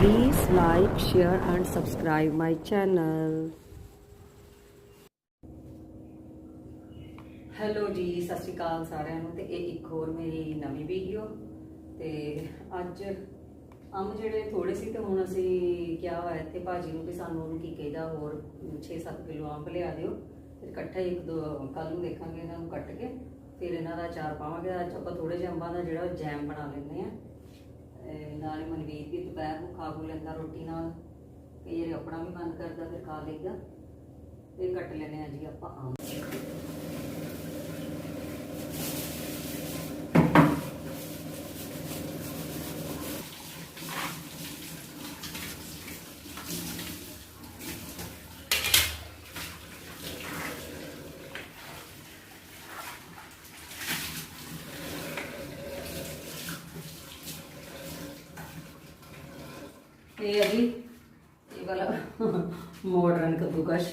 Please like, share and subscribe my channel. Hello ji ਸਤਿ ਸ਼੍ਰੀ ਅਕਾਲ ਸਾਰਿਆਂ ਨੂੰ ਤੇ ਇਹ ਇੱਕ ਹੋਰ ਮੇਰੀ ਨਵੀਂ ਵੀਡੀਓ ਤੇ ਅੱਜ ਅੰਬ ਜਿਹੜੇ ਥੋੜੇ ਸੀ ਤੇ ਹੁਣ ਅਸੀਂ ਕਿਹਾ ਹੋਇਆ ਇੱਥੇ ਭਾਜੀ ਨੂੰ ਵੀ ਸਾਨੂੰ ਉਹਨੂੰ ਕੀ ਕਹੀਦਾ ਹੋਰ 6-7 ਕਿਲੋ ਅੰਬ ਲਿਆ ਦਿਓ। ਫਿਰ ਇਕੱਠਾ ਇੱਕ ਦੋ ਕੱਲ ਨੂੰ ਦੇਖਾਂਗੇ ਇਹਨਾਂ ਨੂੰ ਕੱਟ ਕੇ ਫਿਰ ਇਹਨਾਂ ਦਾ ਚਾਰ ਪਾਵਾਂਗੇ। ਅੱਜ ਆਪਾਂ ਥੋੜੇ ਜਿਹੇ ਅੰਬਾਂ ਦਾ ਜਿਹੜਾ ਉਹ ਜੈਮ ਬਣਾ ਲੈਂਦੇ ਆ ਨਾਲ ਨਾਲੇ ਮਨਵੀਰ ਵੀ ਦੁਪਹਿਰ ਨੂੰ ਖਾ ਖੂ ਲੈਂਦਾ, ਰੋਟੀ ਨਾਲ। ਕਈ ਵਾਰੀ ਆਪਣਾ ਵੀ ਮਨ ਕਰਦਾ, ਫਿਰ ਖਾ ਲਈਦਾ। ਤੇ ਕੱਟ ਲੈਨੇ ਆ ਜੀ ਆਪਾਂ ਆਮ। ਇਹ ਹੈ ਜੀ, ਇਹ ਵਾਲਾ ਮਾਡਰਨ ਕੱਦੂਕਸ਼।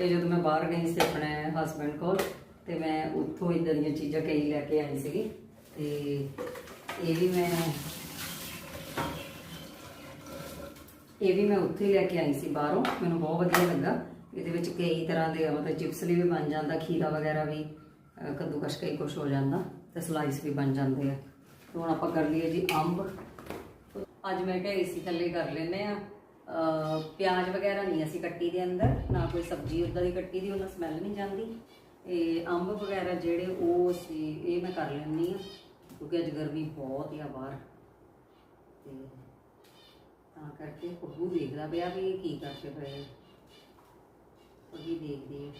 ਇਹ ਜਦੋਂ ਮੈਂ ਬਾਹਰ ਗਈ ਸੀ ਆਪਣੇ ਹਸਬੰਡ ਕੋਲ, ਤੇ ਮੈਂ ਉੱਥੋਂ ਇਦਾਂ ਦੀਆਂ ਚੀਜ਼ਾਂ ਕਈ ਲੈ ਕੇ ਆਈ ਸੀਗੀ। ਤੇ ਇਹ ਵੀ ਮੈਂ, ਇਹ ਵੀ ਮੈਂ ਉੱਥੇ ਹੀ ਲੈ ਕੇ ਆਈ ਸੀ ਬਾਹਰੋਂ। ਮੈਨੂੰ ਬਹੁਤ ਵਧੀਆ ਲੱਗਾ। ਇਹਦੇ ਵਿੱਚ ਕਈ ਤਰ੍ਹਾਂ ਦੇ ਮਤਲਬ ਚਿਪਸ ਲਈ ਵੀ ਬਣ ਜਾਂਦਾ, ਖੀਰਾ ਵਗੈਰਾ ਵੀ, ਅਹ ਕੱਦੂਕਸ਼ ਕਈ ਕੁਛ ਹੋ ਜਾਂਦਾ, ਤੇ ਸਲਾਈਸ ਵੀ ਬਣ ਜਾਂਦੇ ਆ। ਹੁਣ ਆਪਾਂ ਕਰ ਲਈਏ ਜੀ ਅੰਬ। ਅੱਜ ਮੈਂ ਕਿਹਾ ਏਸੀ ਥੱਲੇ ਕਰ ਲੈਨੇ ਆ ਪਿਆਜ਼ ਵਗੈਰਾ ਨਹੀਂ ਅਸੀਂ ਕੱਟੀ ਦੇ ਅੰਦਰ, ਨਾ ਕੋਈ ਸਬਜ਼ੀ ਉਦਾਂ ਦੀ ਕੱਟੀ ਦੀ ਉਹਨਾਂ ਸਮੈਲ ਨਹੀਂ ਜਾਂਦੀ। ਇਹ ਅੰਬ ਵਗੈਰਾ ਜਿਹੜੇ ਉਹ ਅਸੀਂ, ਇਹ ਮੈਂ ਕਰ ਲੈਣੀ ਆ ਕਿਉਂਕਿ ਅੱਜ ਗਰਮੀ ਬਹੁਤ ਆ ਬਾਹਰ। ਤੇ ਤਾਂ ਕਰਕੇ ਬੱਬੂ ਦੇਖਦਾ ਪਿਆ ਵੀ ਇਹ ਕੀ ਕਰਕੇ ਪਏ ਆ। ਉਹ ਵੀ ਦੇਖਦੀ ਹੈ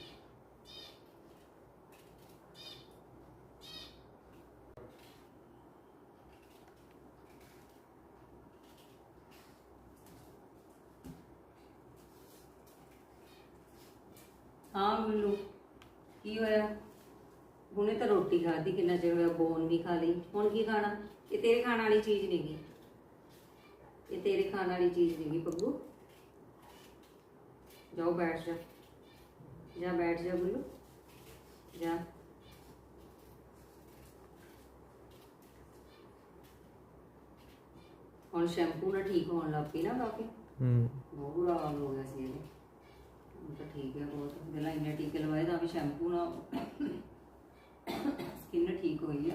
ਹਾਂ ਬਿੱਲੂ ਕੀ ਹੋਇਆ? ਹੁਣੇ ਤਾਂ ਰੋਟੀ ਖਾਧੀ ਕਿੰਨਾ ਚਿਰ ਹੋਇਆ ਬੋਨ ਵੀ ਖਾ ਲਈ। ਹੁਣ ਕੀ ਖਾਣਾ? ਇਹ ਤੇਰੇ ਖਾਣ ਵਾਲੀ ਚੀਜ਼ ਨਹੀਂਗੀ ਇਹ ਤੇਰੇ ਖਾਣ ਵਾਲੀ ਚੀਜ਼ ਨਹੀਂਗੀ ਬੱਬੂ ਜਾਓ ਬੈਠ ਜਾ। ਜਾ ਬੈਠ ਜਾ ਬਿੱਲੂ ਜਾ। ਹੁਣ ਸ਼ੈਂਪੂ ਨਾਲ ਠੀਕ ਹੋਣ ਲੱਗ ਪਈ ਨਾ ਕਾਫੀ। ਹੂੰ। ਬਹੁਤ ਬੁਰਾ ਹਾਲ ਹੋ ਗਿਆ ਸੀ ਇਹਦੇ। ਹੁਣ ਤਾਂ ਠੀਕ ਹੈ ਬਹੁਤ। ਪਹਿਲਾਂ ਇੰਨੇ ਟੀਕੇ ਲਵਾਏ ਤਾਂ ਵੀ ਸ਼ੈਂਪੂ ਨਾਲ ਸਕਿਨ ਠੀਕ ਹੋਈ ਆ।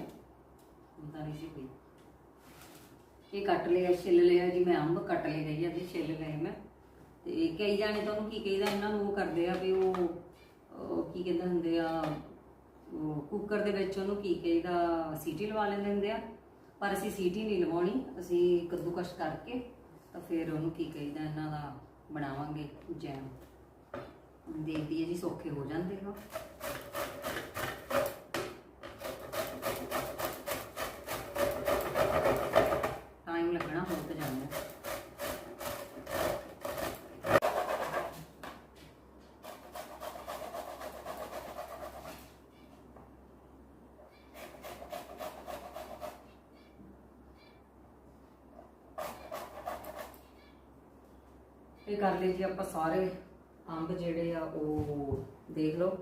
ਹੁਣ ਤਾਂ ਨਹੀਂ ਸੀ ਹੋਈ। ਇਹ ਕੱਟ ਲਿਆ, ਛਿੱਲ ਲਿਆ ਜੀ, ਮੈਂ ਅੰਬ ਕੱਟ ਲਏ ਗਈ ਆ ਤੇ ਛਿੱਲ ਲਏ ਮੈਂ। ਤੇ ਕਈ ਜਾਣੇ ਤਾਂ ਉਹਨੂੰ ਕੀ ਕਹੀਦਾ, ਇਹਨਾਂ ਨੂੰ ਉਹ ਕਰਦੇ ਆ ਵੀ ਉਹ ਕੀ ਕਹਿੰਦੇ ਹੁੰਦੇ ਆ, ਉਹ ਕੁੱਕਰ ਦੇ ਵਿੱਚ ਉਹਨੂੰ ਕੀ ਕਹੀਦਾ, ਸੀਟੀ ਲਵਾ ਲੈਂਦੇ ਹੁੰਦੇ ਆ। ਪਰ ਅਸੀਂ ਸੀਟੀ ਨਹੀਂ ਲਵਾਉਣੀ, ਅਸੀਂ ਕੱਦੂਕਸ਼ ਕਰਕੇ ਤਾਂ ਫਿਰ ਉਹਨੂੰ ਕੀ ਕਹੀਦਾ, ਇਹਨਾਂ ਦਾ ਬਣਾਵਾਂਗੇ ਜੈਮ। ਦੇਖਦੀ ਹੈ ਜੀ ਸੌਖੇ ਹੋ ਜਾਂਦੇ ਹੋ ਟਾਈਮ ਲੱਗਣਾ ਹੋ ਤਾਂ ਜਾਂਦਾ ਇਹ ਕਰ ਲਈ ਜੀ ਆਪਾਂ ਸਾਰੇ। ਅੰਬ ਜਿਹੜੇ ਆ ਉਹ ਦੇਖ ਲਓ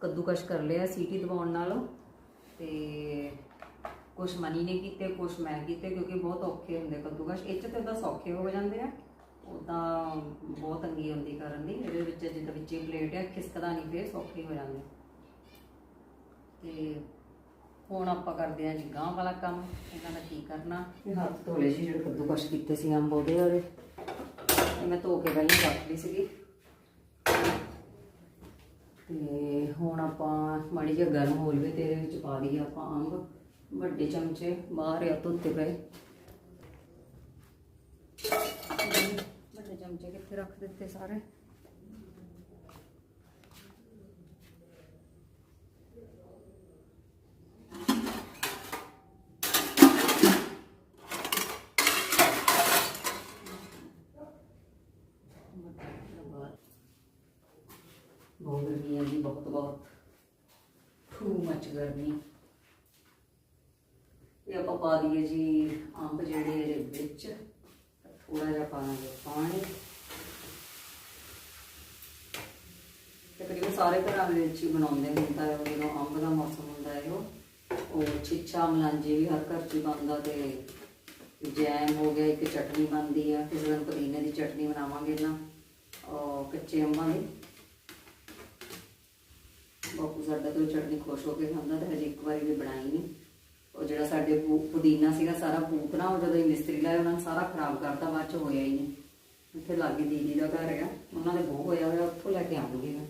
ਕੱਦੂਕਸ਼ ਕਰ ਲਿਆ ਸੀਟੀ ਦਬਾਉਣ ਨਾਲ ਤੇ ਕੁਝ ਮਨੀ ਨੇ ਕੀਤੇ ਕੁਝ ਮੈਂ ਕੀਤੇ ਕਿਉਂਕਿ ਬਹੁਤ ਔਖੇ ਹੁੰਦੇ ਕੱਦੂਕਸ਼। ਇਹ 'ਚ ਤੇ ਉਹਦਾ ਸੌਖੇ ਹੋ ਜਾਂਦੇ ਆ ਉਦਾਂ ਬਹੁਤ ਤੰਗੀ ਹੁੰਦੀ ਕਰਨ ਦੀ ਇਹਦੇ ਵਿੱਚ ਜਿੱਦਾਂ ਵਿੱਚੇ ਪਲੇਟ ਆ ਖਿਸਕਦਾ ਨਹੀਂ ਫੇਰ ਸੌਖੇ ਹੋ ਜਾਂਦੇ। ਤੇ ਹੁਣ ਆਪਾਂ ਕਰਦੇ ਆ ਜੀ ਗਾਂ ਵਾਲਾ ਕੰਮ ਇਹਨਾਂ ਦਾ ਕੀ ਕਰਨਾ? ਇਹ ਹੱਥ ਧੋਲੇ ਸੀ ਜਿਹੜੇ ਕੱਦੂਕਸ਼ ਕੀਤੇ ਸੀ ਅੰਬ ਉਹਦੇ ਉਹਦੇ ਮੈਂ ਧੋ ਕੇ ਪਹਿਲਾਂ ਰੱਖ ਲਈ ਸੀਗੀ। ਤੇ ਹੁਣ ਆਪਾਂ ਮਾੜੀ ਜਿਹਾ ਗਰਮ ਹੋ ਜਵੇ ਤੇ ਇਹਦੇ ਵਿੱਚ ਪਾ ਦਈਏ ਆਪਾਂ ਅੰਬ। ਵੱਡੇ ਚਮਚੇ, ਬਾਹਰ ਆ ਧੋਤੇ ਪਏ। ਵੱਡੇ ਚਮਚੇ ਕਿੱਥੇ ਰੱਖ ਦਿੱਤੇ ਸਾਰੇ ਬਹੁਤ ਗਰਮੀ ਹੈ ਜੀ ਬਹੁਤ ਟੂ ਮੱਚ ਗਰਮੀ। ਇਹ ਆਪਾਂ ਪਾ ਦਈਏ ਜੀ ਅੰਬ ਜਿਹੜੇ ਇਹਦੇ ਵਿੱਚ ਥੋੜਾ ਜਿਹਾ ਪਾਵਾਂਗੇ ਪਾਣੀ। ਤਕਰੀਬਨ ਸਾਰੇ ਘਰਾਂ ਦੇ ਵਿੱਚ ਹੀ ਬਣਾਉਂਦੇ ਹੁੰਦਾ ਹੈ ਜਦੋਂ ਅੰਬ ਦਾ ਮੌਸਮ ਹੁੰਦਾ ਹੈ ਉਹ ਉਹ ਛਿੱਛਾ ਮਲਾਂਜੀ ਵੀ ਹਰ ਘਰ 'ਚ ਹੀ ਬਣਦਾ ਤੇ ਜੈਮ ਹੋ ਗਿਆ, ਇੱਕ ਚਟਨੀ ਬਣਦੀ ਆ। ਕਿਸੇ ਦਿਨ ਪੁਦੀਨੇ ਦੀ ਚਟਨੀ ਬਣਾਵਾਂਗੇ ਨਾ, ਉਹ ਕੱਚੇ ਅੰਬਾਂ ਦੀ। ਬਾਪੂ ਸਾਡਾ ਤੋਂ ਚਟਨੀ ਖੁਸ਼ ਹੋ ਕੇ ਖਾਂਦਾ ਤੇ ਹਜੇ ਇੱਕ ਵਾਰੀ ਵੀ ਬਣਾਈ ਨਹੀਂ ਉਹ ਜਿਹੜਾ ਸਾਡੇ ਪੁ- ਪੁਦੀਨਾ ਸੀਗਾ, ਸਾਰਾ ਪੂਤਨਾ ਉਹ ਜਦੋਂ ਇਹ ਮਿਸਤਰੀ ਲਾਏ, ਉਹਨਾਂ ਨੇ ਸਾਰਾ ਖਰਾਬ ਕਰਤਾ, ਬਾਅਦ ਚ ਹੋਇਆ ਹੀ ਨਹੀਂ ਇੱਥੇ ਲਾਗੇ ਦੀਦੀ ਦਾ ਘਰ ਹੈਗਾ, ਉਹਨਾਂ ਦੇ ਬਹੁਤ ਹੋਇਆ ਹੋਇਆ, ਉੱਥੋਂ ਲੈ ਕੇ ਆਉਂਗੀ ਮੈਂ।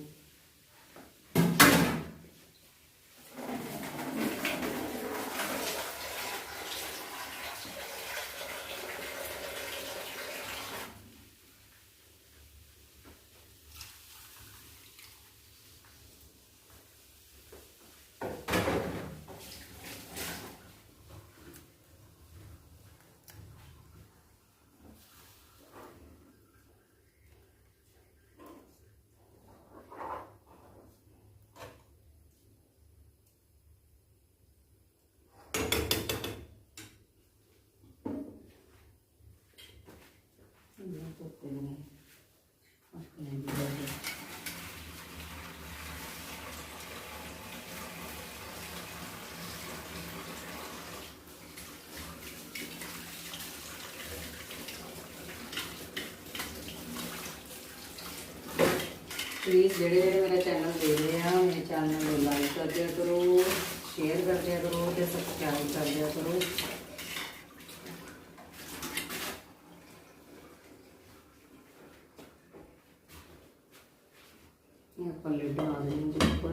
ਇਹਨਾਂ ਧੋਤੇ ਨੇ ਆਪਣੇ ਵੀ ਲੈ ਲਏ। ਪਲੀਜ਼ ਜਿਹੜੇ ਜਿਹੜੇ ਮੇਰਾ ਚੈਨਲ ਦੇਖ ਰਹੇ ਆ ਮੇਰੇ ਚੈਨਲ ਨੂੰ ਲਾਈਕ ਕਰ ਦਿਆ ਕਰੋ ਸ਼ੇਅਰ ਕਰ ਦਿਆ ਕਰੋ ਤੇ ਸਬਸਕ੍ਰਾਈਬ ਕਰ ਦਿਆ ਕਰੋ ਇਹ ਆਪਾਂ ਲਿਡ ਬਣਾ ਦੇਣੀ ਜੀ ਉੱਪਰ।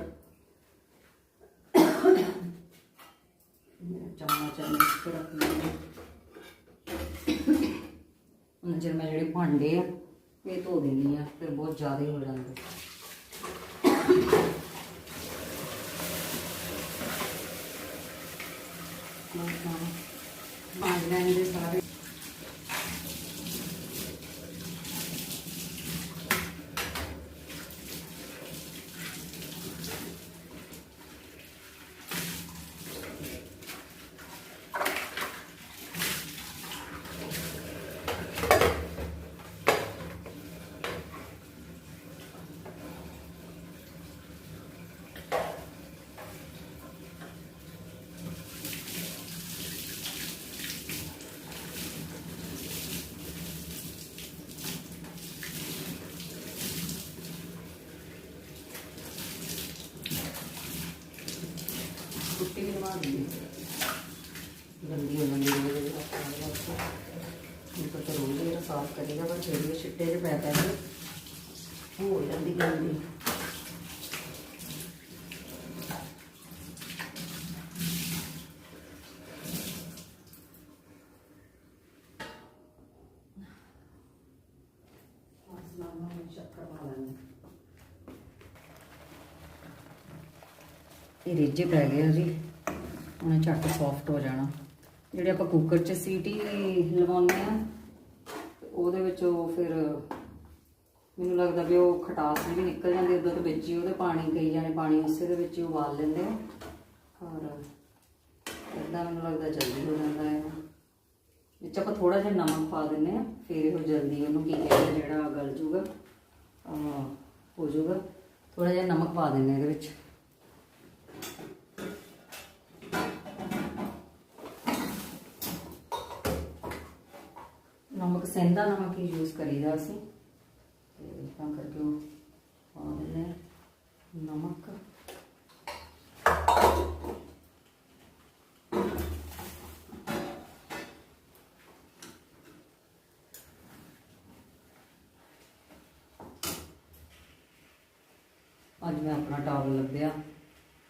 ਮੇਰਾ ਚਮਚ ਮਿਕਸ ਕਰ ਰੱਖਣਾ ਹੁਣ ਜੇ ਮੈਂ ਜਿਹੜੇ ਭਾਂਡੇ ਆ, ਇਹ ਧੋ ਦੇਣੀ ਆ ਫਿਰ ਬਹੁਤ ਜ਼ਿਆਦਾ ਹੋ ਜਾਂਦੇ। ਕੁੱਟੀ ਵੀ ਲਵਾ ਦਿੰਦੀ ਗੰਦੀ ਹੋ ਜਾਂਦੀ ਹੈ ਜਿਹੜੀ ਆਪਾਂ ਵਾਸਤੇ ਇਹ ਤਾਂ ਰੋਜ਼ ਜਿਹੜਾ ਸਾਫ਼ ਕਰੀਦਾ ਪਰ ਫਿਰ ਵੀ ਛਿੱਟੇ ਜਿਹੇ ਪੈ ਪੈ ਕੇ ਹੋ ਜਾਂਦੀ ਗੰਦੀ ਆਸਮਾਨ ਨੂੰ ਚੱਕਰ ਪਾ ਲੈਂਦੇ ਇਹ ਰਿੱਝੇ ਪੈ ਗਏ ਆ ਜੀ ਉਹਨੇ ਝੱਟ ਸੌਫਟ ਹੋ ਜਾਣਾ। ਜਿਹੜੇ ਆਪਾਂ ਕੁੱਕਰ 'ਚ ਸੀਟੀ ਲਵਾਉਂਦੇ ਆ ਉਹਦੇ ਵਿੱਚ ਉਹ ਫਿਰ ਮੈਨੂੰ ਲੱਗਦਾ ਵੀ ਉਹ ਖਟਾਸ ਵੀ ਨਿਕਲ ਜਾਂਦੀ ਉਦੋਂ ਤੇ ਵਿੱਚ ਹੀ ਉਹਦੇ ਪਾਣੀ ਕਈ ਜਾਣੇ, ਪਾਣੀ ਉਸੇ ਦੇ ਵਿੱਚ ਹੀ ਉਬਾਲ ਲੈਂਦੇ ਆ। ਔਰ ਇਦਾਂ ਮੈਨੂੰ ਲੱਗਦਾ ਜਲਦੀ ਹੋ ਜਾਂਦਾ ਹੈ ਵਿੱਚ ਆਪਾਂ ਥੋੜਾ ਜਿਹਾ ਨਮਕ ਪਾ ਦਿੰਨੇ ਆ ਫਿਰ ਇਹ ਜਲਦੀ ਉਹਨੂੰ ਕੀ ਕਹਿੰਦੇ ਜਿਹੜਾ ਗਲ ਜੂਗਾ ਹੋ ਜੂਗਾ। ਥੋੜਾ ਜਿਹਾ ਨਮਕ ਪਾ ਦਿੰਨੇ ਇਹਦੇ ਵਿੱਚ ਨਮਕ ਸੈਂਦਾ ਨਮਕ ਹੀ ਯੂਜ਼ ਕਰੀਦਾ ਅਸੀਂ। ਤੇ ਤਾਂ ਕਰਕੇ ਉਹ ਪਾ ਦਿੰਦੇ ਹਾਂ। ਨਮਕ। ਅੱਜ ਮੈਂ ਆਪਣਾ ਟਾਵਲ ਲੱਭਿਆ।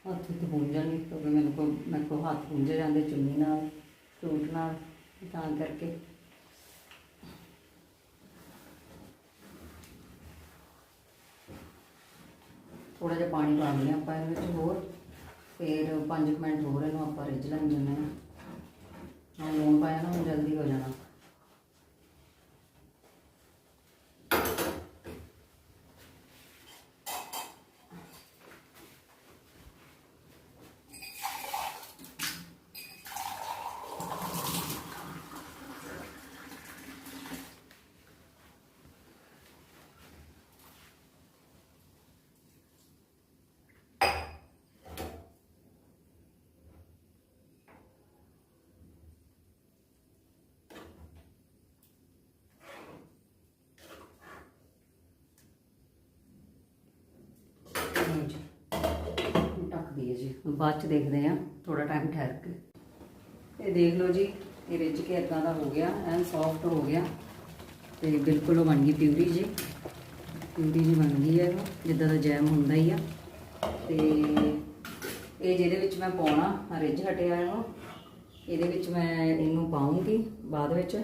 ਹੱਥ ਤੇ ਪੂੰਝਣ ਨਹੀਂ ਕਿਉਂਕਿ ਮੈਨੂੰ ਕੋ ਮੇਰੇ ਕੋ ਹੱਥ ਪੂੰਝੇ ਜਾਂਦੇ ਚੁੰਨੀ ਨਾਲ, ਸੂਟ ਨਾਲ, ਤਾਂ ਕਰਕੇ। ਥੋੜਾ ਜਿਹਾ ਪਾਣੀ ਪਾ ਦਿੰਦੇ ਹਾਂ ਆਪਾਂ ਇਹਦੇ ਵਿੱਚ ਹੋਰ, ਫਿਰ 5 ਮਿੰਟ ਹੋਰ ਇਹਨੂੰ ਆਪਾਂ ਰਿੱਝ ਲੈਣ ਦਿੰਦੇ ਹਾਂ। ਹਾਂ ਲੂਣ ਪਾਇਆ ਨਾ, ਹੁਣ ਜਲਦੀ ਹੋ ਜਾਣਾ। ਜੀ ਬਾਅਦ ਚ ਦੇਖਦੇ ਆ ਥੋੜਾ ਟਾਈਮ ਠਹਿਰ ਕੇ। ਇਹ ਦੇਖ ਲਓ ਜੀ, ਇਹ ਰਿੱਝ ਕੇ ਇਦਾਂ ਦਾ ਹੋ ਗਿਆ, ਐਨ ਸੌਫਟ ਹੋ ਗਿਆ। ਤੇ ਬਿਲਕੁਲ ਉਹ ਬਣ ਗਈ ਪਿਊਰੀ ਜੀ। ਪਿਊਰੀ ਜੀ ਬਣ ਗਈ ਹੈ ਉਹ, ਜਿੱਦਾਂ ਦਾ ਜੈਮ ਹੁੰਦਾ ਹੀ ਆ। ਤੇ ਇਹ ਜਿਹਦੇ ਵਿੱਚ ਮੈਂ ਪਾਉਣਾ ਰਿੱਝ ਹਟਿਆ ਇਹਨੂੰ। ਇਹਦੇ ਵਿੱਚ ਮੈਂ ਇਹਨੂੰ ਪਾਉਂਗੀ ਬਾਅਦ ਵਿੱਚ।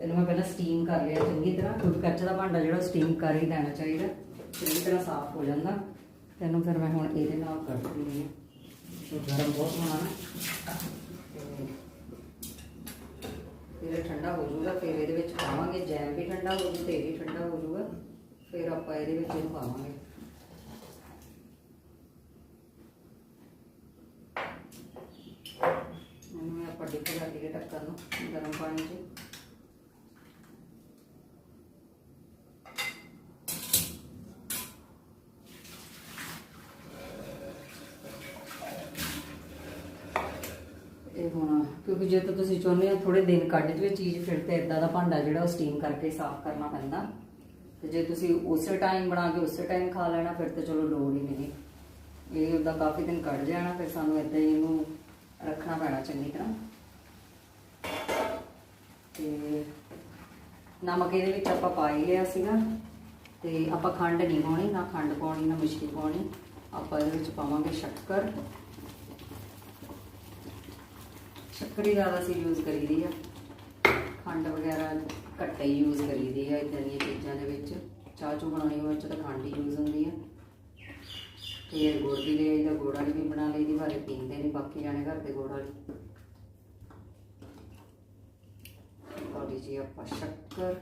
ਇਹਨੂੰ ਮੈਂ ਪਹਿਲਾਂ ਸਟੀਮ ਕਰ ਲਿਆ ਚੰਗੀ ਤਰ੍ਹਾਂ, ਕਿਉਂਕਿ ਕੱਚ ਦਾ ਭਾਂਡਾ ਜਿਹੜਾ ਸਟੀਮ ਕਰ ਹੀ ਲੈਣਾ ਚਾਹੀਦਾ। ਚੰਗੀ ਤਰ੍ਹਾਂ ਸਾਫ਼ ਹੋ ਜਾਂਦਾ। ਤੇ ਇਹਨੂੰ ਫਿਰ ਮੈਂ ਹੁਣ ਇਹਦੇ ਨਾਲ ਕੱਢ ਦਿੰਦੀ ਹਾਂ। ਗਰਮ ਬਹੁਤ ਹੋਣਾ ਫਿਰ ਇਹ ਠੰਡਾ ਹੋ ਜਾਊਗਾ, ਫਿਰ ਇਹਦੇ ਵਿੱਚ ਪਾਵਾਂਗੇ ਜੈਮ ਵੀ ਠੰਡਾ ਹੋ ਜੂ ਤੇ ਇਹ ਵੀ ਠੰਡਾ ਹੋ ਜਾਊਗਾ, ਫਿਰ ਆਪਾਂ ਇਹਦੇ ਵਿੱਚ ਇਹਨੂੰ ਪਾਵਾਂਗੇ। ਇਹਨੂੰ ਆਪਾਂ ਡਿਪ ਕਰ ਲਈਏ ਢੱਕਣ ਨੂੰ, ਗਰਮ ਪਾਣੀ 'ਚ ਇਹ ਹੁਣ ਕਿਉਂਕਿ ਜੇ ਤਾਂ ਤੁਸੀਂ ਚਾਹੁੰਦੇ ਹੋ ਥੋੜੇ ਦਿਨ ਕੱਢ ਜਵੇ ਚੀਜ਼ ਫਿਰ ਤੇ ਇਦਾਂ ਦਾ ਭਾਂਡਾ ਜਿਹੜਾ ਉਹ ਸਟੀਮ ਕਰਕੇ ਸਾਫ਼ ਕਰਨਾ ਪੈਂਦਾ। ਤੇ ਜੇ ਤੁਸੀਂ ਉਸੇ ਟਾਈਮ ਬਣਾ ਕੇ ਉਸੇ ਟਾਈਮ ਖਾ ਲੈਣਾ, ਫਿਰ ਤਾਂ ਚਲੋ ਲੋੜ ਹੀ ਨਹੀਂ। ਇਹ ਉਹਦਾ ਕਾਫੀ ਦਿਨ ਕੱਢ ਜਾਣਾ, ਫਿਰ ਸਾਨੂੰ ਇਦਾਂ ਹੀ ਇਹਨੂੰ ਰੱਖਣਾ ਪੈਣਾ ਚੰਗੀ ਤਰ੍ਹਾਂ। ਤੇ ਨਮਕ ਇਹਦੇ ਵਿੱਚ ਆਪਾਂ ਪਾ ਹੀ ਲਿਆ ਸੀਗਾ। ਤੇ ਆਪਾਂ ਖੰਡ ਨਹੀਂ ਪਾਉਣੀ, ਨਾ ਖੰਡ ਪਾਉਣੀ, ਨਾ ਮਿਸ਼ਰੀ ਪਾਉਣੀ। ਆਪਾਂ ਇਹਦੇ ਵਿੱਚ ਪਾਵਾਂਗੇ ਸ਼ੱਕਰ। ਸ਼ੱਕਰ ਹੀ ਜ਼ਿਆਦਾ ਅਸੀਂ ਯੂਜ਼ ਕਰੀਦੀ ਆ। ਖੰਡ ਵਗੈਰਾ ਘੱਟ ਹੀ ਯੂਜ਼ ਕਰੀਦੀ ਆ ਇਦਾਂ ਦੀਆਂ ਚੀਜ਼ਾਂ ਦੇ ਵਿੱਚ। ਚਾਹ ਚੂ ਬਣਾਉਣੀ ਹੋਵੇ ਚ ਤਾਂ ਖੰਡ ਹੀ ਯੂਜ਼ ਹੁੰਦੀ ਆ। ਤੇ ਗੁੜ ਵੀ ਲੈ ਆਈਦਾ ਗੁੜ ਵਾਲੀ ਵੀ ਬਣਾ ਲਈ ਦੀ ਬਾਰੇ ਪੀਂਦੇ ਨਹੀਂ ਬਾਕੀ ਜਾਣੇ ਘਰ ਦੇ ਗੁੜ ਵਾਲੀ। ਪਾਉਣੀ ਜੀ ਆਪਾਂ ਸ਼ੱਕਰ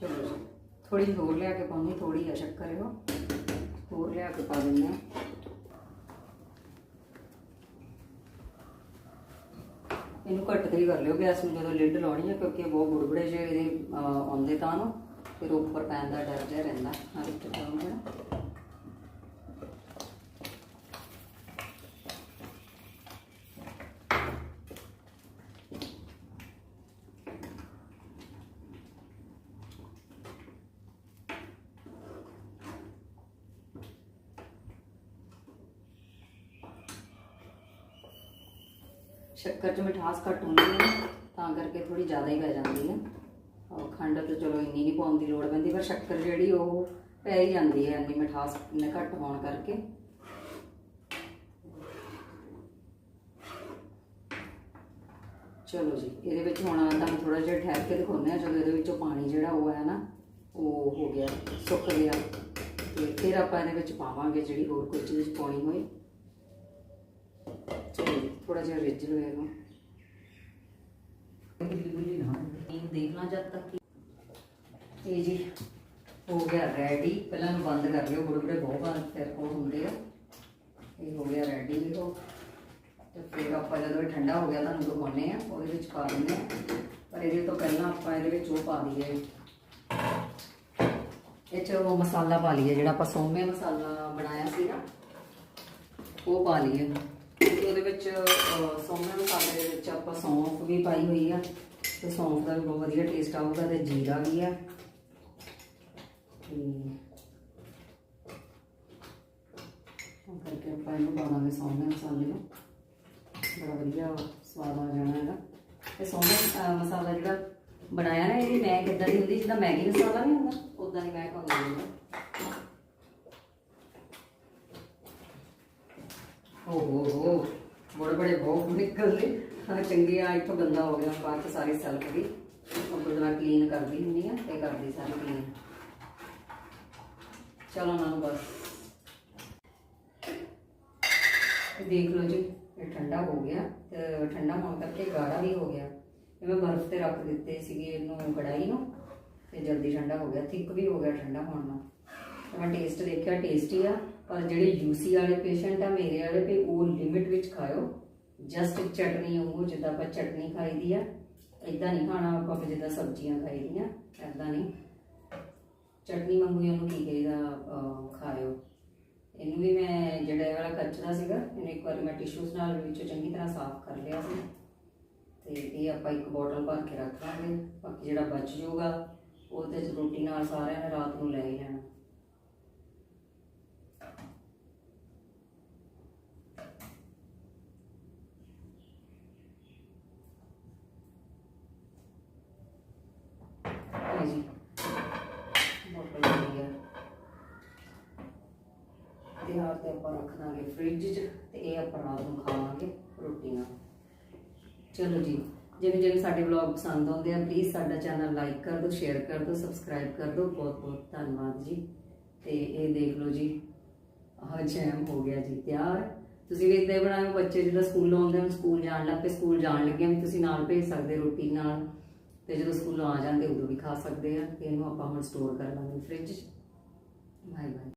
ਚਲੋ ਜੀ ਥੋੜੀ ਹੋਰ ਲਿਆ ਕੇ ਪਾਉਣੀ ਥੋੜੀ ਆ, ਸ਼ੱਕਰ ਇਹੋ। ਹੋਰ ਲਿਆ ਕੇ ਪਾ ਦਿੰਦੇ ਆ ਇਹਨੂੰ ਘੱਟ ਤੇ ਕਰ ਲਿਓ, ਗੈਸ ਨੂੰ ਜਦੋਂ ਲਿਡ ਲਾਉਣੀ ਹੈ ਕਿਉਂਕਿ ਬਹੁਤ ਬੁੜਬੜੇ ਜਿਹੇ ਇਹਦੇ ਆਉਂਦੇ ਤਾਂ ਨੂੰ, ਫਿਰ ਉੱਪਰ ਪੈਣ ਦਾ ਡਰ ਜਿਹਾ ਰਹਿੰਦਾ ਹਰ ਇੱਕ ਪਾਉਂਗੇ ਨਾ ਸ਼ੱਕਰ 'ਚ ਮਿਠਾਸ ਘੱਟ ਹੁੰਦੀ ਹੈ ਤਾਂ ਕਰਕੇ ਥੋੜੀ ਜ਼ਿਆਦਾ ਹੀ ਪੈ ਜਾਂਦੀ ਹੈ। ਔਰ ਖੰਡ ਤਾਂ ਚਲੋ ਇੰਨੀ ਨਹੀਂ ਪਾਉਣ ਦੀ ਲੋੜ ਪੈਂਦੀ, ਪਰ ਸ਼ੱਕਰ ਜਿਹੜੀ ਉਹ ਪੈ ਹੀ ਜਾਂਦੀ ਹੈ, ਇੰਨੀ ਮਿਠਾਸ ਨੇ ਘੱਟ ਹੋਣ ਕਰਕੇ। ਚਲੋ ਜੀ, ਇਹਦੇ ਵਿੱਚ ਹੁਣ ਤੁਹਾਨੂੰ ਥੋੜਾ ਜਿਹਾ ਠਹਿਰ ਕੇ ਦਿਖਾਉਂਦੇ ਆ ਜਦੋਂ ਇਹਦੇ ਵਿੱਚੋਂ ਪਾਣੀ ਜਿਹੜਾ ਉਹ ਹੈ ਨਾ, ਉਹ ਹੋ ਗਿਆ, ਸੁੱਕ ਗਿਆ। ਤੇ ਫਿਰ ਆਪਾਂ ਇਹਦੇ ਵਿੱਚ ਪਾਵਾਂਗੇ ਜਿਹੜੀ ਹੋਰ ਕੋਈ ਚੀਜ਼ ਪਾਉਣੀ ਹੋਈ ਥੋੜਾ ਜਿਹਾ ਰਿੱਝ ਲਓ ਇਹਨੂੰ ਇਹ ਦੇਖਣਾ ਜਦ ਤੱਕ ਕਿ ਇਹ ਜੀ ਹੋ ਗਿਆ ਰੈਡੀ ਪਹਿਲਾਂ ਇਹਨੂੰ ਬੰਦ ਕਰ ਲਿਓ ਬੜੇ ਬੜੇ ਬਹੁਤ ਬੰਦ ਫਿਰ ਉਹ ਹੁੰਦੇ ਆ। ਇਹ ਹੋ ਗਿਆ ਰੈਡੀ ਦੇਖੋ। ਤੇ ਫਿਰ ਆਪਾਂ ਜਦੋਂ ਇਹ ਠੰਡਾ ਹੋ ਗਿਆ ਤੁਹਾਨੂੰ ਦਿਖਾਉਂਦੇ ਆ ਉਹਦੇ ਵਿੱਚ ਪਾ ਦਿੰਦੇ ਆ ਪਰ ਇਹਦੇ ਤੋਂ ਪਹਿਲਾਂ ਆਪਾਂ ਇਹਦੇ ਵਿੱਚ ਉਹ ਪਾ ਦਈਏ। ਇਹ ਚ ਉਹ ਮਸਾਲਾ ਪਾ ਲਈਏ ਜਿਹੜਾ ਆਪਾਂ ਸੌਂਮੇ ਮਸਾਲਾ ਬਣਾਇਆ ਸੀ ਨਾ ਉਹ ਪਾ ਲਈਏ। ਕਿਉਂਕਿ ਉਹਦੇ ਵਿੱਚ ਅਹ, ਮਸਾਲੇ ਦੇ ਵਿੱਚ ਆਪਾਂ ਸੌਂਫ ਵੀ ਪਾਈ ਹੋਈ ਆ। ਤੇ ਸੌਂਫ ਦਾ ਵੀ ਬਹੁਤ ਵਧੀਆ ਟੇਸਟ ਆਊਗਾ ਤੇ ਜੀਰਾ ਵੀ ਆ। ਤੇ ਉਹ ਕਰਕੇ ਆਪਾਂ ਇਹਨੂੰ ਪਾਵਾਂਗੇ ਸੌਂਮੇ ਮਸਾਲੇ ਨੂੰ। ਬੜਾ ਵਧੀਆ ਸਵਾਦ ਆ ਜਾਣਾ ਇਹਦਾ। ਇਹ ਸੌਂਮੇ ਮਸਾਲਾ ਜਿਹੜਾ ਬਣਾਇਆ ਨਾ ਇਹਦੀ ਮੈਂ ਕਿੱਦਾਂ ਦੀ ਹੁੰਦੀ? ਜਿੱਦਾਂ ਮੈਗੀ ਮਸਾਲਾ ਨਹੀਂ ਹੁੰਦਾ ਉਦਾਂ ਦੀ ਮੈਂ ਪਾਉਂਦੀ ਹਾਂ ਓ ਹੋ ਹੋ ਬੜੇ ਬਹੁਤ ਨਿਕਲਦੇ ਹਾਂ, ਚੰਗੀ ਆ, ਇੱਥੋਂ ਗੰਦਾ ਹੋ ਗਿਆ, ਬਾਅਦ ਚ ਸਾਰੀ ਸੈਲਫ ਦੀ। ਉਹ ਮੈਂ ਕਲੀਨ ਕਰਦੀ ਹੁੰਦੀ ਆ ਤੇ ਕਰਦੀ ਸਾਰੀ ਕਲੀਨ ਚਲੋ ਨਾ ਬਸ। ਦੇਖ ਲਓ ਜੀ, ਇਹ ਠੰਡਾ ਹੋ ਗਿਆ ਤੇ ਠੰਡਾ ਹੋਣ ਕਰਕੇ ਗਾੜਾ ਵੀ ਹੋ ਗਿਆ। ਇਹ ਮੈਂ ਬਰਫ਼ ਤੇ ਰੱਖ ਦਿੱਤੇ ਸੀਗੇ ਇਹਨੂੰ ਕੜਾਈ ਨੂੰ ਤੇ ਜਲਦੀ ਠੰਡਾ ਹੋ ਗਿਆ, ਥਿੱਕ ਵੀ ਹੋ ਗਿਆ ਠੰਡਾ ਹੋਣ ਨਾਲ ਮੈਂ ਟੇਸਟ ਦੇਖਿਆ ਟੇਸਟੀ ਆ, ਪਰ ਜਿਹੜੇ ਯੂਸੀ ਵਾਲੇ ਪੇਸ਼ੈਂਟ ਆ, ਮੇਰੇ ਵਾਲੇ ਤੇ ਉਹ ਲਿਮਿਟ ਵਿੱਚ ਖਾਓ ਜਸਟ ਚਟਨੀ ਉਹ ਜਿੱਦਾਂ ਆਪਾਂ ਚਟਨੀ ਖਾਈਦੀ ਆ ਇਦਾਂ ਨਹੀਂ ਖਾਣਾ ਆਪਾਂ ਵੀ ਜਿੱਦਾਂ ਸਬਜ਼ੀਆਂ ਖਾਈਦੀਆਂ ਐਦਾਂ ਨਹੀਂ। ਚਟਨੀ ਵਾਂਗੂ ਹੀ ਉਹਨੂੰ ਕੀ ਕਹੀਦਾ ਅਹ, ਖਾਇਓ। ਇਹਨੂੰ ਵੀ ਮੈਂ ਜਿਹੜਾ ਇਹ ਵਾਲਾ ਕੱਚਦਾ ਸੀਗਾ ਇਹਨੂੰ ਇੱਕ ਵਾਰ ਮੈਂ ਟਿਸ਼ੂਜ਼ ਨਾਲ ਵਿੱਚੋਂ ਚੰਗੀ ਤਰ੍ਹਾਂ ਸਾਫ਼ ਕਰ ਲਿਆ ਸੀ। ਤੇ ਇਹ ਆਪਾਂ ਇੱਕ ਬੋਟਲ ਭਰ ਕੇ ਰੱਖ ਲਾਂਗੇ ਬਾਕੀ ਜਿਹੜਾ ਬਚ ਜਾਊਗਾ ਉਹਦੇ ਚ ਰੋਟੀ ਨਾਲ ਸਾਰਿਆਂ ਨੇ ਰਾਤ ਨੂੰ ਲੈ ਹੀ ਲੈਣਾ ਇਹ ਜੀ ਬੋਤਲ ਲਈ ਆ ਤੇ ਤੇ ਆਪਾਂ ਰੱਖ ਦਾਂਗੇ ਫ੍ਰਿਜ 'ਚ ਤੇ ਇਹ ਆਪਾਂ ਰਾਤ ਨੂੰ ਖਾਵਾਂਗੇ ਰੋਟੀ ਨਾਲ ਚਲੋ ਜੀ, ਜਿਵੇਂ ਜਿਵੇਂ ਸਾਡੇ ਵਲੌਗ ਪਸੰਦ ਆਉਂਦੇ ਆ ਪਲੀਜ਼ ਸਾਡਾ ਚੈਨਲ ਲਾਈਕ ਕਰ ਦਿਓ ਸ਼ੇਅਰ ਕਰ ਦਿਓ ਸਬਸਕ੍ਰਾਈਬ ਕਰ ਦਿਓ। ਬਹੁਤ ਬਹੁਤ ਧੰਨਵਾਦ ਜੀ। ਤੇ ਇਹ ਦੇਖ ਲਓ ਜੀ, ਆਹ ਜੈਮ ਹੋ ਗਿਆ ਜੀ, ਤਿਆਰ। ਤੁਸੀਂ ਵੀ ਇਦਾਂ ਹੀ ਬਣਾਓ ਬੱਚੇ ਜਦੋਂ ਸਕੂਲੋਂ ਆਉਂਦੇ ਹਨ ਸਕੂਲ ਜਾਣ ਲੱਗ ਪਏ, ਸਕੂਲ ਜਾਣ ਲੱਗੇ ਵੀ ਤੁਸੀਂ ਨਾਲ ਭੇਜ ਸਕਦੇ ਰੋਟੀ ਨਾਲ। ਤੇ ਜਦੋਂ ਸਕੂਲੋਂ ਆ ਜਾਂਦੇ, ਉਦੋਂ ਵੀ ਖਾ ਸਕਦੇ ਆ। ਤੇ ਇਹਨੂੰ ਆਪਾਂ ਹੁਣ ਸਟੋਰ ਕਰ ਲਾਂਗੇ ਫ੍ਰਿਜ 'ਚ। Bye bye